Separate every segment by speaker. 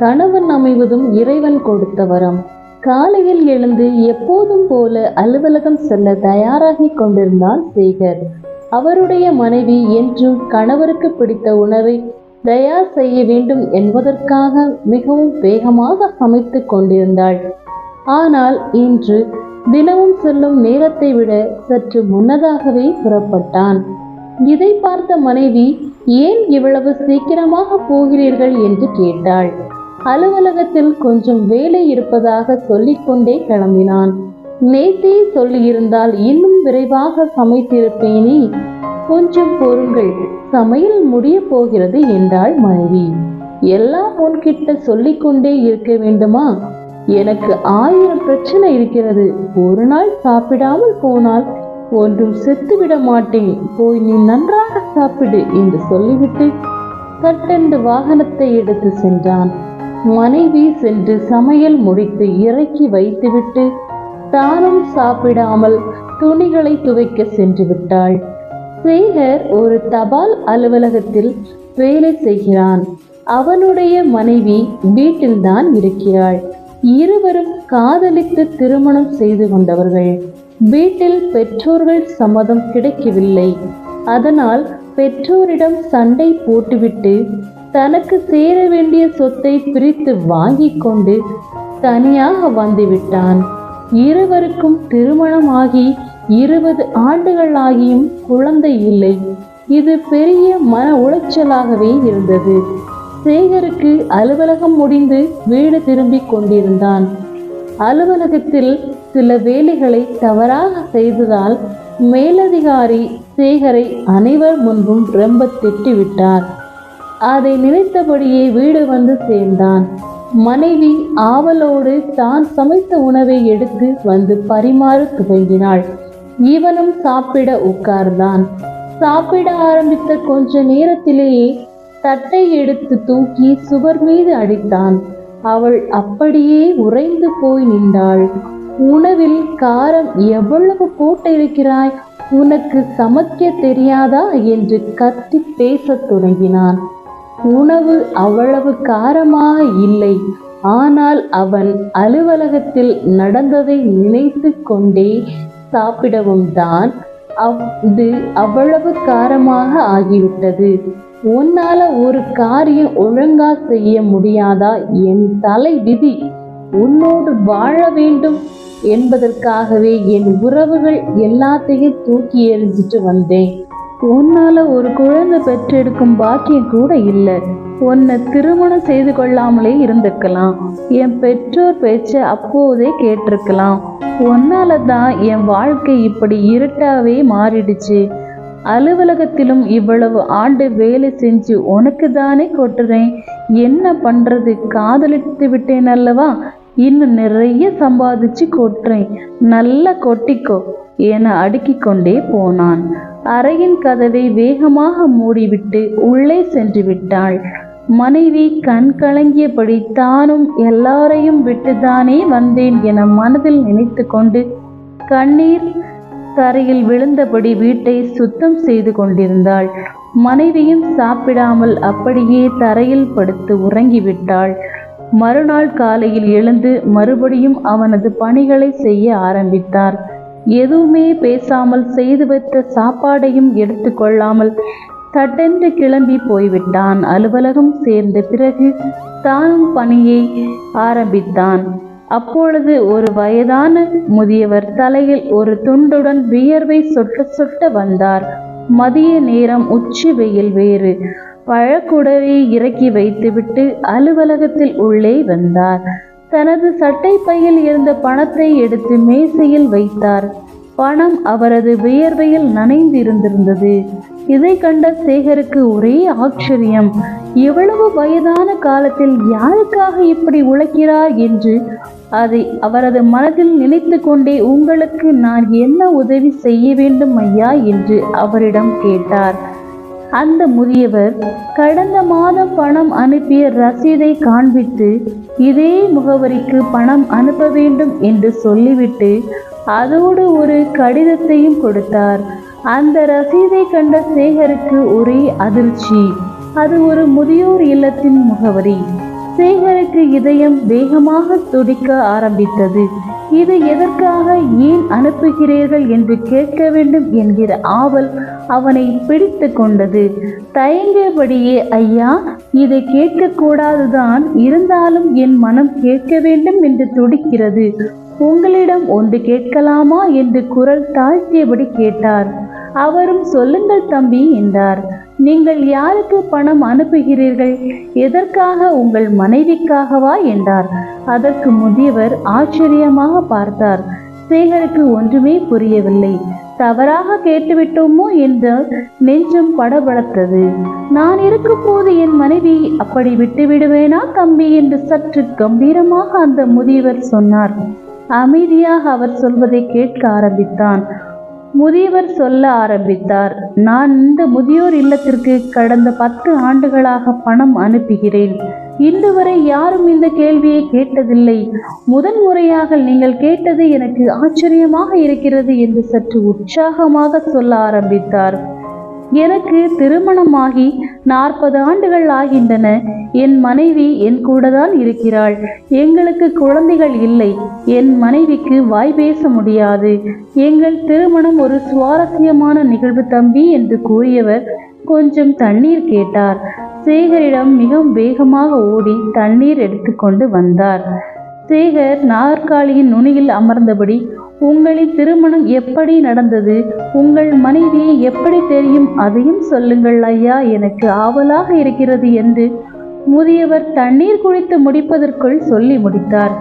Speaker 1: கணவன் அமைவதும் இறைவன் கொடுத்த வரம். காலையில் எழுந்து எப்போதும் போல அலுவலகம் செல்ல தயாராகிக் கொண்டிருந்தான் சேகர். அவருடைய மனைவி என்றும் கணவருக்கு பிடித்த உணவை தயார் செய்ய வேண்டும் என்பதற்காக மிகவும் வேகமாக சமைத்து கொண்டிருந்தாள். ஆனால் இன்று தினமும் செல்லும் நேரத்தை விட சற்று முன்னதாகவே புறப்பட்டான். இதை பார்த்த மனைவி ஏன் இவ்வளவு சீக்கிரமாக போகிறீர்கள்? என்று கேட்டாள். அலுவலகத்தில் கொஞ்சம் வேலை இருப்பதாக சொல்லிக்கொண்டே கிளம்பினான். நேத்தே சொல்லியிருந்தால் இன்னும் விரைவாக சமைத்திருப்பேனே. கொஞ்சம் பொறுங்கள் சமையல் முடிய போகிறது என்றாள் மனைவி. எல்லாம் உன்கிட்ட சொல்லிக்கொண்டே இருக்க வேண்டுமா? எனக்கு ஆயிரம் பிரச்சனை இருக்கிறது. ஒரு நாள் சாப்பிடாமல் போனால் ஒன்றும் செத்துவிட மாட்டேன். போய் நீ நன்றாக சாப்பிடு என்று சொல்லிவிட்டு கட்டெண்டு வாகனத்தை எடுத்து சென்றான். மனைவி சென்று சமையல் முடித்து இறக்கி வைத்துவிட்டு தானும் சாப்பிடாமல் துணிகளை துவைக்க சென்று விட்டாள். சேகர் ஒரு தபால் அலுவலகத்தில் வேலை செய்கிறான். அவனுடைய மனைவி வீட்டில்தான் இருக்கிறாள். இருவரும் காதலித்து திருமணம் செய்து கொண்டவர்கள். வீட்டில் பெற்றோர்கள் சம்மதம் கிடைக்கவில்லை. அதனால் பெற்றோரிடம் சண்டை போட்டுவிட்டு தனக்கு சேர வேண்டிய சொத்தை பிரித்து வாங்கிக் கொண்டு தனியாக வந்துவிட்டான். இருவருக்கும் திருமணமாகி இருபது ஆண்டுகள் ஆகியும் குழந்தை இல்லை. இது பெரிய மன உளைச்சலாகவே இருந்தது. சேகருக்கு அலுவலகம் முடிந்து வீடு திரும்பிக் கொண்டிருந்தான். அலுவலகத்தில் சில வேலைகளை தவறாக செய்ததால் மேலதிகாரி சேகரை அனைவர் முன்பும் ரொம்ப திட்டிவிட்டார். அதை நினைத்தபடியே வீடு வந்து சேர்ந்தான். மனைவி ஆவலோடு தான் சமைத்த உணவை எடுத்து வந்து பரிமாற துவங்கினாள். இவனும் சாப்பிட உட்கார்ந்தான். சாப்பிட ஆரம்பித்த கொஞ்ச நேரத்திலேயே தட்டை எடுத்து தூக்கி சுவர் மீது அடித்தான். அவள் அப்படியே உறைந்து போய் நின்றாள். உணவில் காரம் எவ்வளவு போட்டிருக்கிறாய்? உனக்கு சமைக்க தெரியாதா? என்று கத்தி பேசத் தொடங்கினான். உணவு அவ்வளவு காரமாக இல்லை. ஆனால் அவன் அலுவலகத்தில் நடந்ததை நினைத்து கொண்டே சாப்பிடவும் தான் அது அவ்வளவு காரமாக ஆகிவிட்டது. உன்னால ஒரு காரியம் ஒழுங்கா செய்ய முடியாதா? என் தலை விதி. உன்னோடு வாழ வேண்டும் என்பதற்காகவே என் உறவுகள் எல்லாத்தையும் தூக்கி எறிஞ்சிட்டு வந்தேன். உன்னால ஒரு குழந்தை பெற்றெடுக்கும் பாக்கியம் கூட இல்லை. உன்னை திருமணம் செய்து கொள்ளாமலே இருந்திருக்கலாம். என் பெற்றோர் பேச்ச அப்போதே கேட்டிருக்கலாம். உன்னால தான் என் வாழ்க்கை இப்படி இருட்டாவே மாறிடுச்சு. அலுவலகத்திலும் இவ்வளவு ஆண்டு வேலை செஞ்சு உனக்கு தானே கொட்டுறேன். என்ன பண்றது? காதலித்து விட்டேன் அல்லவா? இன்னும் நிறைய சம்பாதிச்சு கொட்டுறேன். நல்லா கொட்டிக்கோ என அடுக்கிக் கொண்டே போனான். அறையின் கதவை வேகமாக மூடிவிட்டு உள்ளே சென்று விட்டாள். மனைவி கண் கலங்கியபடி தானும் எல்லாரையும் விட்டுதானே வந்தேன் என மனதில் நினைத்து கொண்டு கண்ணீர் தரையில் விழுந்தபடி வீட்டை சுத்தம் செய்து கொண்டிருந்தாள். மனைவியும் சாப்பிடாமல் அப்படியே தரையில் படுத்து உறங்கிவிட்டாள். மறுநாள் காலையில் எழுந்து மறுபடியும் அவனது பணிகளை செய்ய ஆரம்பித்தார். எதுவுமே பேசாமல் செய்து வைத்த சாப்பாடையும் எடுத்துக்கொள்ளாமல் தட்டென்று கிளம்பி போய்விட்டான். அலுவலகம் சேர்ந்த பிறகு தானும் பணியை ஆரம்பித்தான். அப்பொழுது ஒரு வயதான முதியவர் தலையில் ஒரு துண்டுடன் வியர்வை சொட்ட சொட்ட வந்தார். மதிய நேரம் உச்சி வெயில் வேறு. பழக்குடவை இறக்கி வைத்துவிட்டு அலுவலகத்தில் உள்ளே வந்தார். தனது சட்டை பையில் இருந்த பணத்தை எடுத்து மேசையில் வைத்தார். பணம் அவரது வியர்வையில் நனைந்திருந்திருந்தது. இதை கண்ட சேகருக்கு ஒரே ஆச்சரியம். எவ்வளவு வயதான காலத்தில் யாருக்காக இப்படி உழைக்கிறார் என்று அதை அவரது மனதில் நினைத்து கொண்டே உங்களுக்கு நான் என்ன உதவி செய்ய வேண்டும் ஐயா? என்று அவரிடம் கேட்டார். அந்த முதியவர் கடந்த மாதம் பணம் அனுப்பிய ரசீதை காண்பித்து இதே முகவரிக்கு பணம் அனுப்ப வேண்டும் என்று சொல்லிவிட்டு அதோடு ஒரு கடிதத்தையும் கொடுத்தார். அந்த ரசீதை கண்ட சேகருக்கு ஒரே அதிர்ச்சி. அது ஒரு முதியோர் இல்லத்தின் முகவரி. சேகருக்கு இதயம் வேகமாக துடிக்க ஆரம்பித்தது. இது எதற்காக ஏன் அனுப்புகிறீர்கள் என்று கேட்க வேண்டும் என்கிற ஆவல் அவனை பிடித்து கொண்டது. தயங்கியபடியே ஐயா இதை கேட்கக்கூடாதுதான். இருந்தாலும் என் மனம் கேட்க வேண்டும் என்று துடிக்கிறது. உங்களிடம் ஒன்று கேட்கலாமா? என்று குரல் தாழ்த்தியபடி கேட்டார். அவரும் சொல்லுங்கள் தம்பி என்றார். நீங்கள் யாருக்கு பணம் அனுப்புகிறீர்கள்? எதற்காக உங்கள் மனைவிக்காகவா என்றார். அதற்கு முதியவர் ஆச்சரியமாக பார்த்தார். சேகருக்கு ஒன்றுமே புரியவில்லை. தவறாக கேட்டுவிட்டோமோ என்று நெஞ்சம் படபடத்தது. நான் இருக்கும்போது என் மனைவி அப்படி விட்டுவிடுவேனா தம்பி என்று சற்று கம்பீரமாக அந்த முதியவர் சொன்னார். அமைதியாக அவர் சொல்வதை கேட்க ஆரம்பித்தான். முதியவர் சொல்ல ஆரம்பித்தார் நான் இந்த முதியோர் இல்லத்திற்கு கடந்த பத்து ஆண்டுகளாக பணம் அனுப்புகிறேன். இன்று வரை யாரும் இந்த கேள்வியை கேட்டதில்லை. முதன் முறையாக நீங்கள் கேட்டது எனக்கு ஆச்சரியமாக இருக்கிறது என்று சற்று உற்சாகமாக சொல்ல ஆரம்பித்தார். எனக்கு திருமணமாகி நாற்பது ஆண்டுகள் ஆகின்றன. என் மனைவி என் கூட தான் இருக்கிறாள். எங்களுக்கு குழந்தைகள் இல்லை. என் மனைவிக்கு வாய் பேச முடியாது. எங்கள் திருமணம் ஒரு சுவாரஸ்யமான நிகழ்வு தம்பி என்று கூறியவர் கொஞ்சம் தண்ணீர் கேட்டார். சேகரிடம் மிகவும் வேகமாக ஓடி தண்ணீர் எடுத்துக்கொண்டு வந்தார். சேகர் நாற்காலியின் நுனியில் அமர்ந்தபடி உங்களின் திருமணம் எப்படி நடந்தது? உங்கள் மனைவியை எப்படி தெரியும்? அதையும் சொல்லுங்கள் ஐயா எனக்கு ஆவலாக இருக்கிறது என்று முதியவர் தண்ணீர் குடித்து முடிப்பதற்குள் சொல்லி முடித்தார்.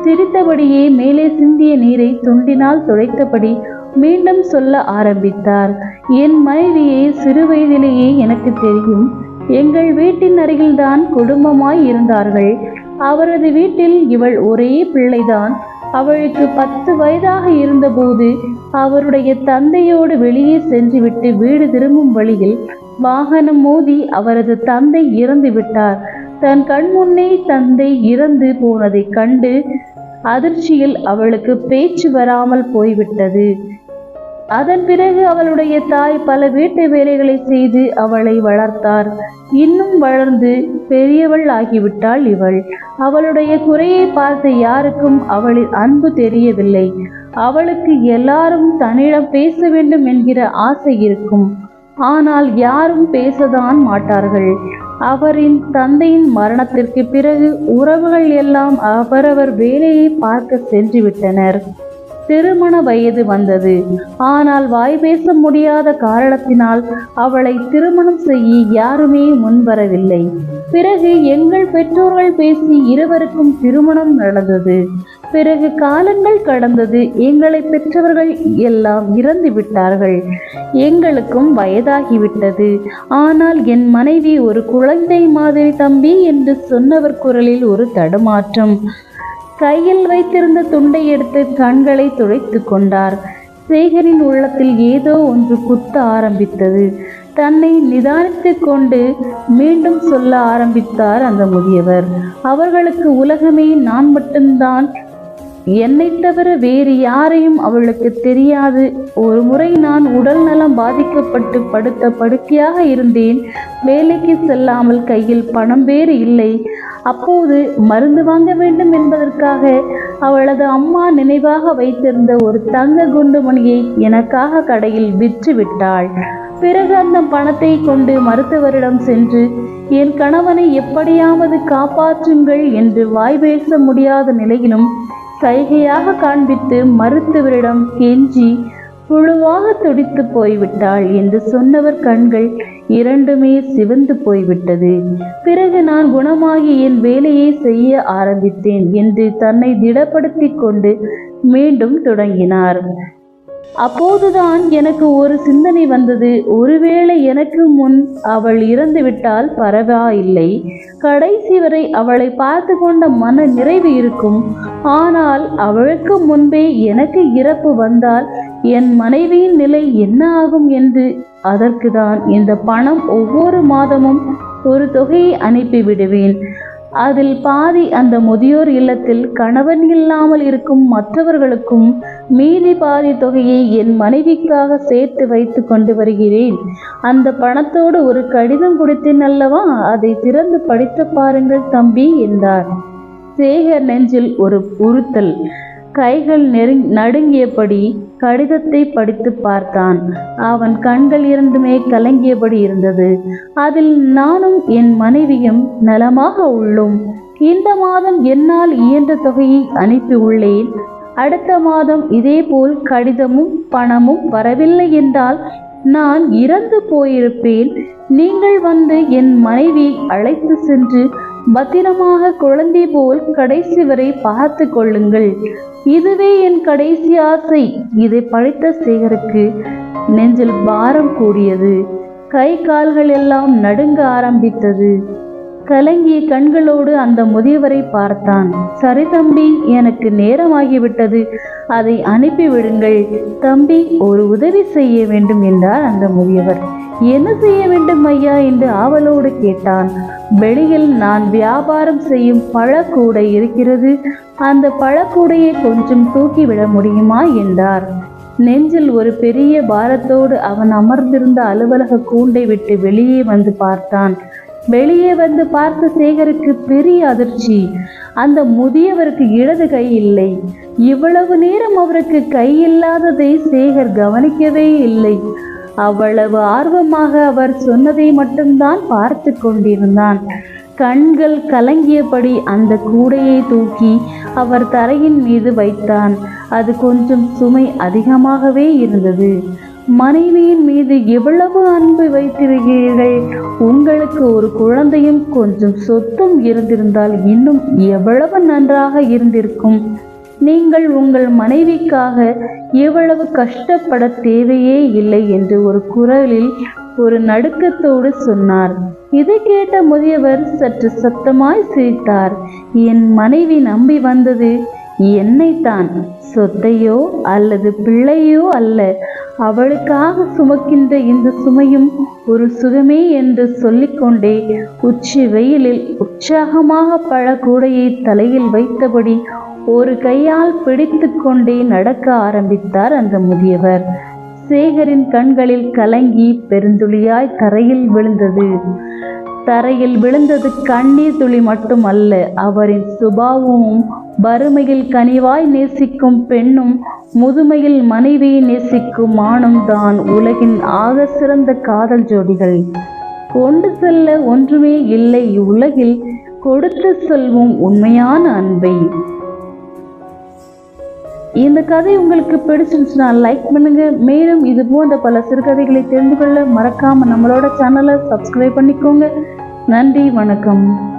Speaker 1: சிரித்தபடியே மேலே சிந்திய நீரை துண்டினால் துடைத்தபடி மீண்டும் சொல்ல ஆரம்பித்தார். என் மனைவியை சிறு வயதிலேயே எனக்கு தெரியும். எங்கள் வீட்டின் அருகில்தான் குடும்பமாய் இருந்தார்கள். அவரது வீட்டில் இவள் ஒரே பிள்ளைதான். அவளுக்கு பத்து வயதாக இருந்தபோது அவருடைய தந்தையோடு வெளியே சென்றுவிட்டு வீடு திரும்பும் வழியில் வாகனம் மோதி அவரது தந்தை இறந்து விட்டார். தன் கண்முன்னே தந்தை இறந்து போனதைக் கண்டு அதிர்ச்சியில் அவளுக்கு பேச்சு வராமல் போய்விட்டது. அதன் பிறகு அவளுடைய தாய் பல வீட்டு வேலைகளை செய்து அவளை வளர்த்தார். இன்னும் வளர்ந்து பெரியவள் ஆகிவிட்டாள் இவள். அவளுடைய குறையை பார்த்த யாருக்கும் அவளின் அன்பு தெரியவில்லை. அவளுக்கு எல்லாரும் தன்னிடம் பேச வேண்டும் என்கிற ஆசை இருக்கும். ஆனால் யாரும் பேசதான் மாட்டார்கள். அவரின் தந்தையின் மரணத்திற்கு பிறகு உறவுகள் எல்லாம் அவரவர் வேலையை பார்க்க சென்று விட்டனர் திருமண வயது வந்தது. ஆனால் வாய் பேச முடியாத காரணத்தினால் அவளை திருமணம் செய்ய யாருமே முன்வரவில்லை. பிறகு எங்கள் பெற்றோர்கள் பேசி இருவருக்கும் திருமணம் நடந்தது. பிறகு காலங்கள் கடந்தது. எங்களை பெற்றவர்கள் எல்லாம் இறந்து விட்டார்கள். எங்களுக்கும் வயதாகிவிட்டது. ஆனால் என் மனைவி ஒரு குழந்தை மாதிரி தம்பி என்று சொன்னவர் குரலில் ஒரு தடுமாற்றம். கையில் வைத்திருந்த துண்டை எடுத்து கண்களை துடைத்து கொண்டார். சேகரின் உள்ளத்தில் ஏதோ ஒன்று குத்த ஆரம்பித்தது. தன்னை நிதானித்துக் கொண்டு மீண்டும் சொல்ல ஆரம்பித்தார் அந்த முதியவர். அவர்களுக்கு உலகமே நான் மட்டும்தான். என்னை தவிர வேறு யாரையும் அவளுக்கு தெரியாது. ஒரு முறை நான் உடல் நலம் பாதிக்கப்பட்டு படுத்த படுக்கையாக இருந்தேன். வேலைக்கு செல்லாமல் கையில் பணம் வேறு இல்லை. அப்போது மருந்து வாங்க வேண்டும் என்பதற்காக அவளது அம்மா நினைவாக வைத்திருந்த ஒரு தங்க குண்டுமணியை எனக்காக கடையில் விற்று விட்டாள். பிறகு அந்த பணத்தை கொண்டு மருத்துவரிடம் சென்று என் கணவனை எப்படியாவது காப்பாற்றுங்கள் என்று வாய் பேச முடியாத நிலையிலும் சைகையாக காண்பித்து மருத்துவரிடம் கெஞ்சி புழுவாக துடித்து போய்விட்டாள் என்று சொன்னவர் கண்கள் இரண்டுமே சிவந்து போய்விட்டது. பிறகு நான் குணமாகி என் வேலையை செய்ய ஆரம்பித்தேன் என்று தன்னை திடப்படுத்திக் கொண்டு மீண்டும் தொடங்கினார். அப்போதுதான் எனக்கு ஒரு சிந்தனை வந்தது. ஒருவேளை எனக்கு முன் அவள் இறந்துவிட்டால் பரவாயில்லை கடைசி வரை அவளை பார்த்து கொண்ட மன நிறைவு இருக்கும். ஆனால் அவளுக்கு முன்பே எனக்கு இறப்பு வந்தால் என் மனைவியின் நிலை என்ன ஆகும் என்று அதற்கு தான் இந்த பணம் ஒவ்வொரு மாதமும் ஒரு தொகையை அனுப்பி விடுவேன் அதில் பாதி அந்த முதியோர் இல்லத்தில் கணவன் இல்லாமல் இருக்கும் மற்றவர்களுக்கும் மீதி பாதி தொகையை என் மனைவிக்காக சேர்த்து வைத்து கொண்டு வருகிறேன். அந்த பணத்தோடு ஒரு கடிதம் கொடுத்தேன் அல்லவா? அதை திறந்து படித்து பாருங்கள் தம்பி என்றார். சேகர் நெஞ்சில் ஒரு உறுத்தல். கைகள் நெருங் நடுங்கியபடி கடிதத்தை படித்து பார்த்தான். அவன் கண்கள் இரண்டுமே கலங்கியபடி இருந்தது. அதில் நானும் என் மனைவியும் நலமாக உள்ளோம். இந்த மாதம் என்னால் இயன்ற தொகையை அனுப்பி உள்ளேன். அடுத்த மாதம் இதேபோல் கடிதமும் பணமும் வரவில்லை என்றால் நான் இறந்து போயிருப்பேன். நீங்கள் வந்து என் மனைவி அழைத்து சென்று பத்திரமாக குழந்தை போல் கடைசி வரை பார்த்து கொள்ளுங்கள். இதுவே என் கடைசி ஆசை. இதை பழித்த சேகருக்கு நெஞ்சில் பாரம் கூடியது. கை கால்கள் எல்லாம் நடுங்க ஆரம்பித்தது. கலங்கிய கண்களோடு அந்த முதியவரை பார்த்தான். சரி தம்பி எனக்கு நேரமாகிவிட்டது. அதை அனுப்பிவிடுங்கள். தம்பி ஒரு உதவி செய்ய வேண்டும் என்றார் அந்த முதியவர். என்ன செய்ய வேண்டும் ஐயா? என்று ஆவலோடு கேட்டான். வெளியில் நான் வியாபாரம் செய்யும் பழக்கூடை இருக்கிறது. அந்த பழக்கூடையை கொஞ்சம் தூக்கிவிட முடியுமா? என்றார். நெஞ்சில் ஒரு பெரிய பாரத்தோடு அவன் அமர்ந்திருந்த அலுவலக கூண்டை விட்டு வெளியே வந்து பார்த்தான். வெளியே வந்து பார்த்த சேகருக்கு பெரிய அதிர்ச்சி. அந்த முதியவருக்கு இடது கை இல்லை. இவ்வளவு நேரம் அவருக்கு கை இல்லாததை சேகர் கவனிக்கவே இல்லை. அவ்வளவு ஆர்வமாக அவர் சொன்னதை மட்டும்தான் பார்த்து கொண்டிருந்தான். கண்கள் கலங்கியபடி அந்த கூடையை தூக்கி அவர் தரையின் மீது வைத்தான். அது கொஞ்சம் சுமை அதிகமாகவே இருந்தது. மனைவியின் மீது எவ்வளவு அன்பு வைத்திருக்கிறீர்கள்? உங்களுக்கு ஒரு குழந்தையும் கொஞ்சம் சொத்தும் இருந்திருந்தால் இன்னும் எவ்வளவு நன்றாக இருந்திருக்கும்? நீங்கள் உங்கள் மனைவிக்காக எவ்வளவு கஷ்டப்பட தேவையே இல்லை என்று ஒரு குரலில் ஒரு நடுக்கத்தோடு சொன்னார். இதை கேட்ட முதியவர் சற்று சத்தமாய் சிரித்தார். என் மனைவி நம்பி வந்தது என்னைத்தான். சொத்தையோ அல்லது பிள்ளையோ அல்ல. அவளுக்காக சுமக்கின்ற இந்த சுமையும் ஒரு சுகமே என்று சொல்லிக்கொண்டே உச்சி வெயிலில் உற்சாகமாக பழ கூடையை தலையில் வைத்தபடி ஒரு கையால் பிடித்து கொண்டே நடக்க ஆரம்பித்தார் அந்த முதியவர். சேகரின் கண்களில் கலங்கி பெருந்துளியாய் தரையில் விழுந்தது. தரையில் விழுந்தது கண்ணீர் துளி மட்டுமல்ல அவரின் சுபாவமும் வறுமையில் கனிவாய் நேசிக்கும் பெண்ணும் முதுமையில் மனைவியை நேசிக்கும் ஆணும் தான் உலகின் ஆக சிறந்த காதல் ஜோடிகள். கொண்டு செல்ல ஒன்றுமே இல்லை உலகில் கொடுத்து செல்வோம் உண்மையான அன்பை. இந்த கதை உங்களுக்கு பிடிச்சிருந்துச்சுன்னா லைக் பண்ணுங்க. மேலும் இது போன்ற பல சிறுகதைகளை தெரிந்து கொள்ள மறக்காம நம்மளோட சேனலை சப்ஸ்கிரைப் பண்ணிக்கோங்க. நன்றி வணக்கம்.